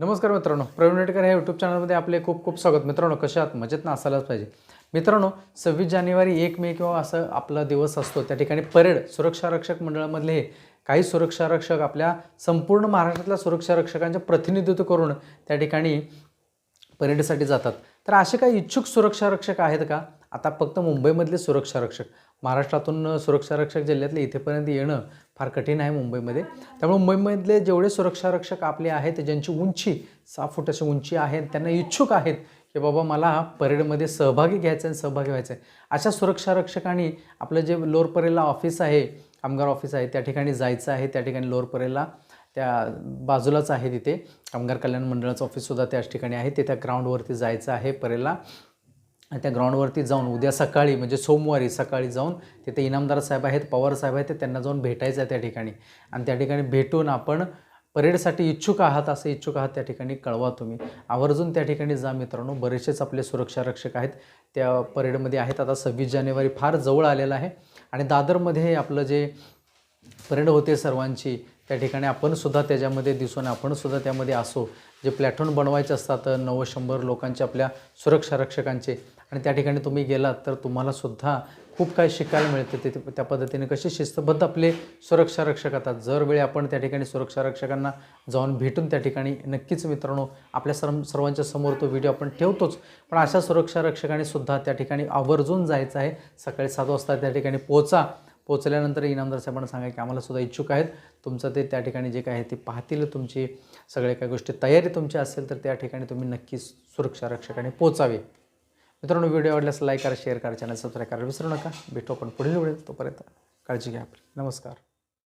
नमस्कार मित्रांनो प्रवीण नेटकर ह्या यूट्यूब चॅनलमध्ये आपले खूप खूप स्वागत. मित्रांनो कशा आहात? मजेत ना? असायलाच पाहिजे. मित्रांनो सव्वीस जानेवारी एक मे किंवा असं आपला दिवस असतो. त्या ठिकाणी परेड सुरक्षा रक्षक मंडळामधले काही सुरक्षा रक्षक आपल्या संपूर्ण महाराष्ट्रातल्या सुरक्षा रक्षकांचे प्रतिनिधित्व करून त्या ठिकाणी परेडसाठी जातात. तर असे काही इच्छुक सुरक्षा रक्षक आहेत का? आता फक्त मुंबईमधले सुरक्षा रक्षक महाराष्ट्रातून सुरक्षा रक्षक जिल्ह्यातले इथेपर्यंत येणं फार कठीण आहे मुंबईमध्ये. त्यामुळे मुंबईमधले जेवढे सुरक्षा रक्षक आपले आहेत ज्यांची उंची सहा फूट अशी उंची आहे त्यांना इच्छुक आहेत की बाबा मला परेडमध्ये सहभागी घ्यायचं आहे सहभागी व्हायचं आहे. अशा सुरक्षा रक्षकांनी आपलं जे लोअर परेला ऑफिस आहे कामगार ऑफिस आहे त्या ठिकाणी जायचं आहे त्या ठिकाणी लोअर परेला त्या बाजूलाच आहे तिथे. कामगार कल्याण मंडळाचं ऑफिससुद्धा त्याच ठिकाणी आहे ते त्या ग्राउंडवरती जायचं आहे परेला. आणि त्या ग्राउंडवरती जाऊन उद्या सकाळी म्हणजे सोमवारी सकाळी जाऊन तिथे इनामदार साहेब आहेत पवार साहेब आहेत ते त्यांना जाऊन भेटायचं आहे त्या ठिकाणी. आणि त्या ठिकाणी भेटून आपण परेडसाठी इच्छुक आहात असं इच्छुक आहात त्या ठिकाणी कळवा तुम्ही. आवर्जून त्या ठिकाणी जा मित्रांनो बरेचसेच आपले सुरक्षा रक्षक आहेत त्या परेडमध्ये आहेत. आता सव्वीस जानेवारी फार जवळ आलेला आहे. आणि दादरमध्ये आपलं जे परेड होते सर्वांची त्या ठिकाणी आपण सुद्धा त्याच्यामध्ये दिसून आपण सुद्धा त्यामध्ये असो. जे प्लॅटून बनवायचे असतात नव्वद शंभर लोकांचे आपल्या सुरक्षा रक्षकांचे. आणि त्या ठिकाणी तुम्ही गेलात तर तुम्हाला सुद्धा खूप काही शिकायला मिळते. ते ते- त्या पद्धतीने कसे शिस्तबद्ध आपले सुरक्षा रक्षक आता. जर वेळी आपण त्या ठिकाणी सुरक्षा रक्षकांना जाऊन भेटून त्या ठिकाणी नक्कीच मित्रांनो आपल्या सर्व सर्वांच्या समोर तो व्हिडिओ आपण ठेवतोच. पण अशा सुरक्षा रक्षकांनी सुद्धा त्या ठिकाणी आवर्जून जायचं आहे. सकाळी सात वाजता त्या ठिकाणी पोचा पोचल्यानंतर इनामदार साहेबांना सांगा की आम्हाला सुद्धा इच्छुक आहेत. तुमचं ते त्या ठिकाणी जे काय आहे ते पाहतील तुमची सगळ्या काही गोष्टी तयारी तुमची असेल तर त्या ठिकाणी तुम्ही नक्कीच सुरक्षा रक्षकाने पोचावे. मित्रांनो व्हिडिओ आवडल्यास लाईक करा शेअर करा चॅनल सबस्क्राईब करा विसरू नका. भेटू आपण पुढील व्हिडिओ तोपर्यंत काळजी घ्या आपली. नमस्कार.